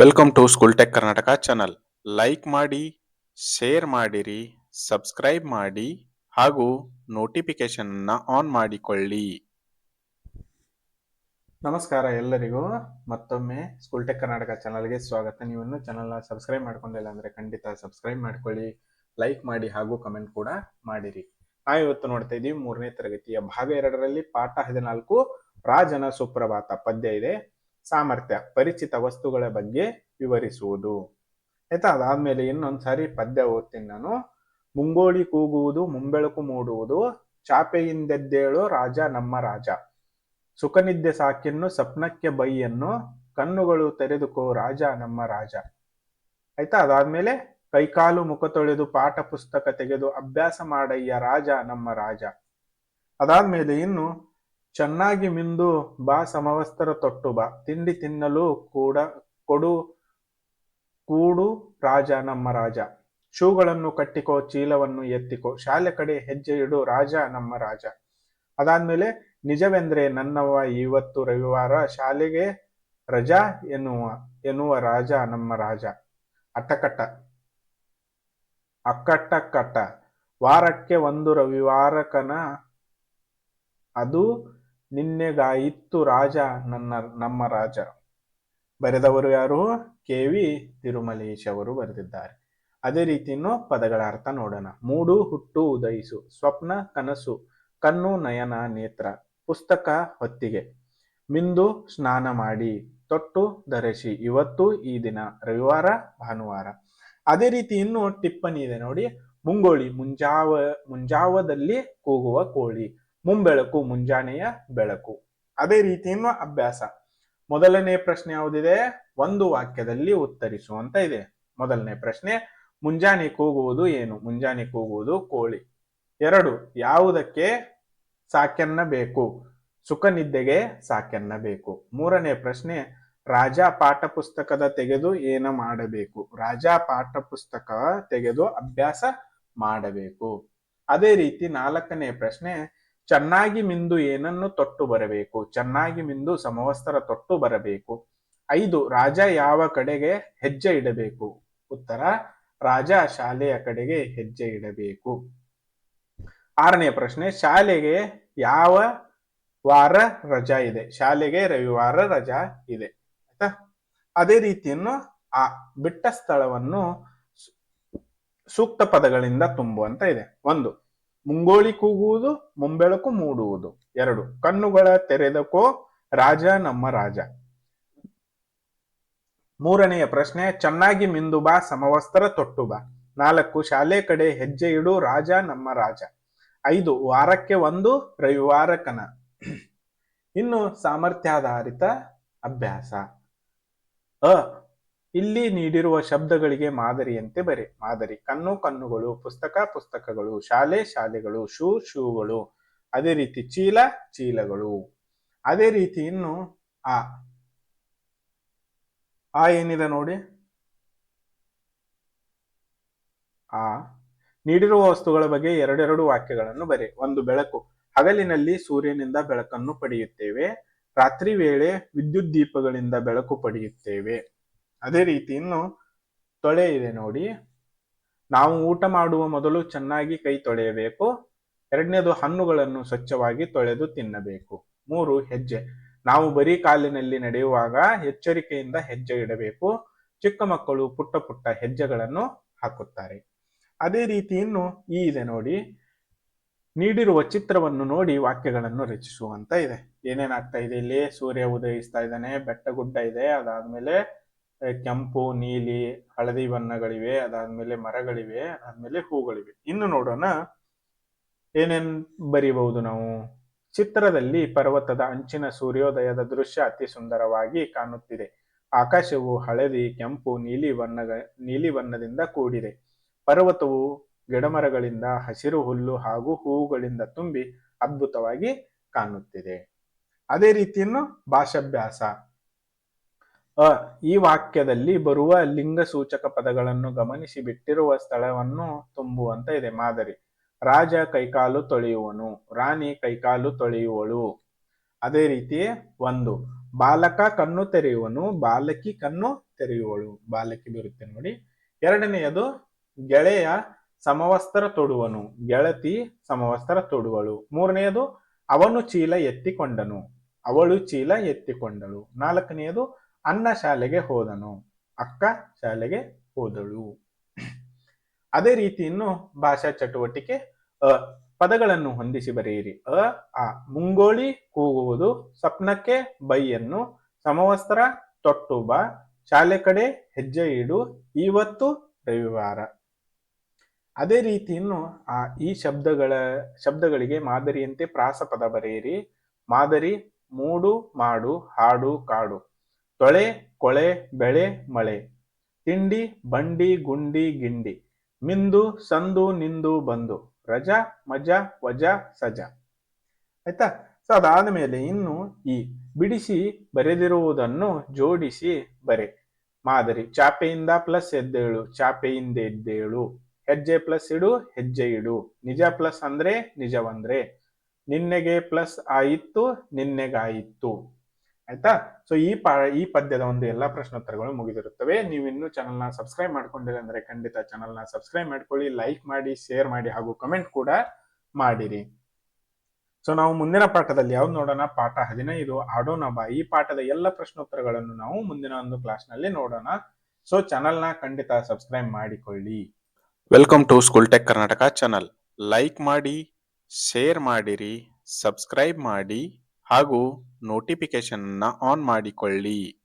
Welcome to school tech Karnataka channel like ಮಾಡಿ share ಮಾಡಿರಿ subscribe ಮಾಡಿ, ಹಾಗೂ ನೋಟಿಫಿಕೇಶನ್ ಆನ್ ಮಾಡಿಕೊಳ್ಳಿ. ನಮಸ್ಕಾರ ಎಲ್ಲರಿಗೂ. ಮತ್ತೊಮ್ಮೆ ಸ್ಕೂಲ್ ಟೆಕ್ ಕರ್ನಾಟಕ ಚಾನಲ್ಗೆ ಸ್ವಾಗತ. ನೀವು ಇನ್ನೂ ಚಾನಲ್ನ ಸಬ್ಸ್ಕ್ರೈಬ್ ಮಾಡ್ಕೊಂಡಿಲ್ಲ ಅಂದರೆ ಖಂಡಿತ ಸಬ್ಸ್ಕ್ರೈಬ್ ಮಾಡ್ಕೊಳ್ಳಿ ಲೈಕ್ ಮಾಡಿ ಹಾಗೂ ಕಮೆಂಟ್ ಕೂಡ ಮಾಡಿರಿ. ನಾವು ಇವತ್ತು ನೋಡ್ತಾ ಇದ್ದೀವಿ ಮೂರನೇ ತರಗತಿಯ ಭಾಗ ಎರಡರಲ್ಲಿ ಪಾಠ ಹದಿನಾಲ್ಕು ರಾಜನ ಸುಪ್ರಭಾತ ಪದ್ಯ ಇದೆ. ಸಾಮರ್ಥ್ಯ, ಪರಿಚಿತ ವಸ್ತುಗಳ ಬಗ್ಗೆ ವಿವರಿಸುವುದು. ಆಯ್ತಾ? ಅದಾದ್ಮೇಲೆ ಇನ್ನೊಂದು ಸಾರಿ ಪದ್ಯ ಓದ್ತೀನಿ ನಾನು. ಮುಂಗೋಳಿ ಕೂಗುವುದು, ಮುಂಬೆಳಕು ಮೂಡುವುದು, ಚಾಪೆಯಿಂದೆದ್ದೇಳು ರಾಜ ನಮ್ಮ ರಾಜ. ಸುಖನಿದ್ದೆ ಸಾಕಿನ್ನು ಸಪ್ನಕ್ಕೆ ಬೈಯನ್ನು, ಕಣ್ಣುಗಳು ತೆರೆದುಕೋ ರಾಜ ನಮ್ಮ ರಾಜ. ಆಯ್ತಾ? ಅದಾದ್ಮೇಲೆ ಕೈಕಾಲು ಮುಖ ತೊಳೆದು ಪಾಠ ಪುಸ್ತಕ ತೆಗೆದು ಅಭ್ಯಾಸ ಮಾಡಯ್ಯ ರಾಜ ನಮ್ಮ ರಾಜ. ಅದಾದ್ಮೇಲೆ ಇನ್ನು ಚೆನ್ನಾಗಿ ಮಿಂದು ಬಾ ಸಮವಸ್ತ್ರ ತೊಟ್ಟು ಬಾ. ತಿಂಡಿ ತಿನ್ನಲು ಕೂಡ ಕೊಡು, ಕೂಡು ರಾಜ ನಮ್ಮ ರಾಜ. ಶೂಗಳನ್ನು ಕಟ್ಟಿಕೋ, ಚೀಲವನ್ನು ಎತ್ತಿಕೋ. ಶಾಲೆ ಕಡೆ ಹೆಜ್ಜೆ ಇಡು ರಾಜ ನಮ್ಮ ರಾಜ. ಅದಾದ್ಮೇಲೆ, ನಿಜವೆಂದ್ರೆ ನನ್ನವ ಇವತ್ತು ರವಿವಾರ ಶಾಲೆಗೆ ರಜಾ ಎನ್ನುವ ಎನ್ನುವ ರಾಜ ನಮ್ಮ ರಾಜ. ಅಟ್ಟಕಟ್ಟ. ಅಕ್ಕಟ್ಟ ಕಟ್ಟ ವಾರಕ್ಕೆ ಒಂದು ರವಿವಾರಕನ, ಅದು ನಿನ್ನೆಗಾಯಿತ್ತು ರಾಜ ನನ್ನ, ನಮ್ಮ ರಾಜ. ಬರೆದವರು ಯಾರು? ಕೆ. ವಿ. ತಿರುಮಲೇಶ್ ಅವರು ಬರೆದಿದ್ದಾರೆ. ಅದೇ ರೀತಿ ಪದಗಳ ಅರ್ಥ ನೋಡೋಣ. ಮೂಡು, ಹುಟ್ಟು, ಉದಯಿಸು, ಸ್ವಪ್ನ, ಕನಸು, ಕಣ್ಣು, ನಯನ, ನೇತ್ರ, ಪುಸ್ತಕ, ಹೊತ್ತಿಗೆ. ಮಿಂದು, ಸ್ನಾನ ಮಾಡಿ, ತೊಟ್ಟು, ಧರಿಸಿ, ಇವತ್ತು, ಈ ದಿನ, ರವಿವಾರ, ಭಾನುವಾರ. ಅದೇ ರೀತಿ ಇನ್ನು ಟಿಪ್ಪಣಿ ಇದೆ ನೋಡಿ. ಮುಂಗೋಳಿ, ಮುಂಜಾವ, ಮುಂಜಾವದಲ್ಲಿ ಕೂಗುವ ಕೋಳಿ. ಮುಂಬೆಳಕು, ಮುಂಜಾನೆಯ ಬೆಳಕು. ಅದೇ ರೀತಿ ಇನ್ನು ಅಭ್ಯಾಸ. ಮೊದಲನೇ ಪ್ರಶ್ನೆ ಯಾವುದಿದೆ? ಒಂದು ವಾಕ್ಯದಲ್ಲಿ ಉತ್ತರಿಸುವಂತ ಇದೆ. ಮೊದಲನೇ ಪ್ರಶ್ನೆ, ಮುಂಜಾನೆ ಕೂಗುವುದು ಏನು? ಮುಂಜಾನೆ ಕೂಗುವುದು ಕೋಳಿ. ಎರಡು, ಯಾವುದಕ್ಕೆ ಸಾಕೆನ್ನ ಬೇಕು? ಸುಖ ನಿದ್ದೆಗೆ ಸಾಕೆನ್ನ ಬೇಕು. ಮೂರನೇ ಪ್ರಶ್ನೆ, ರಾಜ ಪಾಠ ಪುಸ್ತಕದ ತೆಗೆದು ಏನ ಮಾಡಬೇಕು? ರಾಜ ಪಾಠ ಪುಸ್ತಕ ತೆಗೆದು ಅಭ್ಯಾಸ ಮಾಡಬೇಕು. ಅದೇ ರೀತಿ ನಾಲ್ಕನೇ ಪ್ರಶ್ನೆ ಚೆನ್ನಾಗಿ ಮಿಂದು ಏನನ್ನು ತೊಟ್ಟು ಬರಬೇಕು, ಚೆನ್ನಾಗಿ ಮಿಂದು ಸಮವಸ್ತ್ರ ತೊಟ್ಟು ಬರಬೇಕು, ಐದು ರಾಜ ಯಾವ ಕಡೆಗೆ ಹೆಜ್ಜೆ ಇಡಬೇಕು, ಉತ್ತರ ರಾಜ ಶಾಲೆಯ ಕಡೆಗೆ ಹೆಜ್ಜೆ ಇಡಬೇಕು. ಆರನೇ ಪ್ರಶ್ನೆ, ಶಾಲೆಗೆ ಯಾವ ವಾರ ರಜಾ ಇದೆ? ಶಾಲೆಗೆ ರವಿವಾರ ರಜಾ ಇದೆ. ಆಯ್ತಾ? ಅದೇ ರೀತಿಯನ್ನು ಆ ಬಿಟ್ಟ ಸ್ಥಳವನ್ನು ಸೂಕ್ತ ಪದಗಳಿಂದ ತುಂಬುವಂತ ಇದೆ. ಒಂದು ಮುಂಗೋಳಿ ಕೂಗುವುದು, ಮುಂಬೆಳಕು ಮೂಡುವುದು. ಎರಡು, ಕಣ್ಣುಗಳ ತೆರೆದಕೋ ರಾಜ ನಮ್ಮ ರಾಜ. ಮೂರನೆಯ ಪ್ರಶ್ನೆ, ಚೆನ್ನಾಗಿ ಮಿಂದು ಬಾ, ಸಮವಸ್ತ್ರ ತೊಟ್ಟು ಬಾ. ನಾಲ್ಕು, ಶಾಲೆ ಕಡೆ ಹೆಜ್ಜೆ ಇಡು, ರಾಜ ನಮ್ಮ ರಾಜ. ಐದು, ವಾರಕ್ಕೆ ಒಂದು ರವಿವಾರಕನ ಇನ್ನು ಸಾಮರ್ಥ್ಯಾಧಾರಿತ ಅಭ್ಯಾಸ. ಅ ಇಲ್ಲಿ ನೀಡಿರುವ ಶಬ್ದಗಳಿಗೆ ಮಾದರಿಯಂತೆ ಬರೆ. ಮಾದರಿ, ಕಣ್ಣು ಕಣ್ಣುಗಳು, ಪುಸ್ತಕ ಪುಸ್ತಕಗಳು, ಶಾಲೆ ಶಾಲೆಗಳು, ಶೂ ಶೂಗಳು. ಅದೇ ರೀತಿ ಚೀಲ ಚೀಲಗಳು. ಅದೇ ರೀತಿ ಇನ್ನು ಆ ಆ ಏನಿದೆ ನೋಡಿ? ಆ, ನೀಡಿರುವ ವಸ್ತುಗಳ ಬಗ್ಗೆ ಎರಡೆರಡು ವಾಕ್ಯಗಳನ್ನು ಬರೆ. ಒಂದು ಬೆಳಕು. ಹಗಲಿನಲ್ಲಿ ಸೂರ್ಯನಿಂದ ಬೆಳಕನ್ನು ಪಡೆಯುತ್ತೇವೆ. ರಾತ್ರಿ ವೇಳೆ ವಿದ್ಯುತ್ ದೀಪಗಳಿಂದ ಬೆಳಕು ಪಡೆಯುತ್ತೇವೆ. ಅದೇ ರೀತಿ ಇನ್ನು ತೊಳೆ ಇದೆ ನೋಡಿ. ನಾವು ಊಟ ಮಾಡುವ ಮೊದಲು ಚೆನ್ನಾಗಿ ಕೈ ತೊಳೆಯಬೇಕು. ಎರಡನೇದು ಹಣ್ಣುಗಳನ್ನು ಸ್ವಚ್ಛವಾಗಿ ತೊಳೆದು ತಿನ್ನಬೇಕು. ಮೂರು, ಹೆಜ್ಜೆ. ನಾವು ಬರೀ ಕಾಲಿನಲ್ಲಿ ನಡೆಯುವಾಗ ಎಚ್ಚರಿಕೆಯಿಂದ ಹೆಜ್ಜೆ ಇಡಬೇಕು. ಚಿಕ್ಕ ಮಕ್ಕಳು ಪುಟ್ಟ ಪುಟ್ಟ ಹೆಜ್ಜೆಗಳನ್ನು ಹಾಕುತ್ತಾರೆ. ಅದೇ ರೀತಿ ಇನ್ನು ಈ ಇದೆ ನೋಡಿ. ನೀಡಿರುವ ಚಿತ್ರವನ್ನು ನೋಡಿ ವಾಕ್ಯಗಳನ್ನು ರಚಿಸುವಂತ ಇದೆ. ಏನೇನಾಗ್ತಾ ಇದೆ ಇಲ್ಲಿ? ಸೂರ್ಯ ಉದಯಿಸ್ತಾ ಇದ್ದಾನೆ, ಬೆಟ್ಟ ಗುಡ್ಡ ಇದೆ, ಅದಾದ್ಮೇಲೆ ಕೆಂಪು, ನೀಲಿ, ಹಳದಿ ಬಣ್ಣಗಳಿವೆ, ಅದಾದ್ಮೇಲೆ ಮರಗಳಿವೆ, ಅದಾದ್ಮೇಲೆ ಹೂಗಳಿವೆ. ಇನ್ನು ನೋಡೋಣ ಏನೇನ್ ಬರೀಬಹುದು ನಾವು. ಚಿತ್ರದಲ್ಲಿ ಪರ್ವತದ ಅಂಚಿನ ಸೂರ್ಯೋದಯದ ದೃಶ್ಯ ಅತಿ ಸುಂದರವಾಗಿ ಕಾಣುತ್ತಿದೆ. ಆಕಾಶವು ಹಳದಿ, ಕೆಂಪು, ನೀಲಿ ಬಣ್ಣಗ, ನೀಲಿ ಬಣ್ಣದಿಂದ ಕೂಡಿದೆ. ಪರ್ವತವು ಗಿಡಮರಗಳಿಂದ, ಹಸಿರು ಹುಲ್ಲು ಹಾಗೂ ಹೂವುಗಳಿಂದ ತುಂಬಿ ಅದ್ಭುತವಾಗಿ ಕಾಣುತ್ತಿದೆ. ಅದೇ ರೀತಿಯನ್ನು ಭಾಷಾಭ್ಯಾಸ. ಈ ವಾಕ್ಯದಲ್ಲಿ ಬರುವ ಲಿಂಗ ಸೂಚಕ ಪದಗಳನ್ನು ಗಮನಿಸಿ ಬಿಟ್ಟಿರುವ ಸ್ಥಳವನ್ನು ತುಂಬುವಂತ ಇದೆ ಮಾದರಿ. ರಾಜ ಕೈಕಾಲು ತೊಳೆಯುವನು, ರಾಣಿ ಕೈಕಾಲು ತೊಳೆಯುವಳು. ಅದೇ ರೀತಿ ಒಂದು, ಬಾಲಕ ಕಣ್ಣು ತೆರೆಯುವನು, ಬಾಲಕಿ ಕಣ್ಣು ತೆರೆಯುವಳು. ಬಾಲಕಿ ಬರುತ್ತೆ ನೋಡಿ. ಎರಡನೆಯದು, ಗೆಳೆಯ ಸಮವಸ್ತ್ರ ತೊಡುವನು, ಗೆಳತಿ ಸಮವಸ್ತ್ರ ತೊಡುವಳು. ಮೂರನೆಯದು, ಅವನು ಚೀಲ ಎತ್ತಿಕೊಂಡನು, ಅವಳು ಚೀಲ ಎತ್ತಿಕೊಂಡಳು. ನಾಲ್ಕನೆಯದು ಅನ್ನ ಶಾಲೆಗೆ ಹೋದನು, ಅಕ್ಕ ಶಾಲೆಗೆ ಹೋದಳು. ಅದೇ ರೀತಿ ಇನ್ನು ಭಾಷಾ ಚಟುವಟಿಕೆ, ಅ, ಪದಗಳನ್ನು ಹೊಂದಿಸಿ ಬರೆಯಿರಿ. ಅ, ಆ, ಮುಂಗೋಳಿ ಕೂಗುವುದು, ಸ್ವಪ್ನಕ್ಕೆ ಬೈಯನ್ನು, ಸಮವಸ್ತ್ರ ತೊಟ್ಟು ಬಾ, ಶಾಲೆ ಕಡೆ ಹೆಜ್ಜೆ ಇಡು, ಇವತ್ತು ರವಿವಾರ. ಅದೇ ರೀತಿ ಇನ್ನು, ಆ, ಈ ಶಬ್ದಗಳ, ಶಬ್ದಗಳಿಗೆ ಮಾದರಿಯಂತೆ ಪ್ರಾಸಪದ ಬರೆಯಿರಿ. ಮಾದರಿ, ಮೂಡು, ಮಾಡು, ಹಾಡು, ಕಾಡು. ತೊಳೆ, ಕೊಳೆ, ಬೆಳೆ, ಮಳೆ. ತಿಂಡಿ, ಬಂಡಿ, ಗುಂಡಿ, ಗಿಂಡಿ. ಮಿಂದು, ಸಂದು, ನಿಂದು, ಬಂದು. ರಜಾ, ಮಜಾ, ವಜಾ, ಸಜಾ. ಆಯ್ತಾ? ಸೊ ಅದಾದ ಮೇಲೆ ಇನ್ನು ಈ ಬಿಡಿಸಿ ಬರೆದಿರುವುದನ್ನು ಜೋಡಿಸಿ ಬರೆ. ಮಾದರಿ, ಚಾಪೆಯಿಂದ ಪ್ಲಸ್ ಎದ್ದೇಳು, ಚಾಪೆಯಿಂದ ಎದ್ದೇಳು. ಹೆಜ್ಜೆ ಪ್ಲಸ್ ಇಡು, ಹೆಜ್ಜೆ ಇಡು. ನಿಜ ಪ್ಲಸ್ ಅಂದ್ರೆ ನಿಜವಂದ್ರೆ. ನಿನ್ನೆಗೆ ಪ್ಲಸ್ ಆಯಿತು ನಿನ್ನೆಗಾಯಿತು ಆಯ್ತಾ? ಸೊ ಈ ಪಾ, ಈ ಪದ್ಯದ ಒಂದು ಎಲ್ಲಾ ಪ್ರಶ್ನೋತ್ತರಗಳು ಮುಗಿದಿರುತ್ತವೆ. ನೀವು ಇನ್ನೂ ಚಾನಲ್ನ ಸಬ್ಸ್ಕ್ರೈಬ್ ಮಾಡ್ಕೊಂಡಿಲ್ಲ ಅಂದ್ರೆ ಖಂಡಿತ ಚಾನಲ್ನ ಸಬ್ಸ್ಕ್ರೈಬ್ ಮಾಡ್ಕೊಳ್ಳಿ ಲೈಕ್ ಮಾಡಿ ಶೇರ್ ಮಾಡಿ ಹಾಗೂ ಕಮೆಂಟ್ ಕೂಡ ಮಾಡಿರಿ. ಸೊ ನಾವು ಮುಂದಿನ ಪಾಠದಲ್ಲಿ ಯಾವ್ದು ನೋಡೋಣ? ಪಾಠ ಹದಿನೈದು. ಆಡೋಣ ಬಾ ಈ ಪಾಠದ ಎಲ್ಲ ಪ್ರಶ್ನೋತ್ತರಗಳನ್ನು ನಾವು ಮುಂದಿನ ಒಂದು ಕ್ಲಾಸ್ನಲ್ಲಿ ನೋಡೋಣ. ಸೊ ಚಾನಲ್ನ ಖಂಡಿತ ಸಬ್ಸ್ಕ್ರೈಬ್ ಮಾಡಿಕೊಳ್ಳಿ. Welcome to school tech Karnataka channel like ಮಾಡಿ ಶೇರ್ ಮಾಡಿರಿ ಸಬ್ಸ್ಕ್ರೈಬ್ ಮಾಡಿ. ಹಾಗೂ ನೋಟಿಫಿಕೇಶನ್ ಆನ್ ಮಾಡಿಕೊಳ್ಳಿ.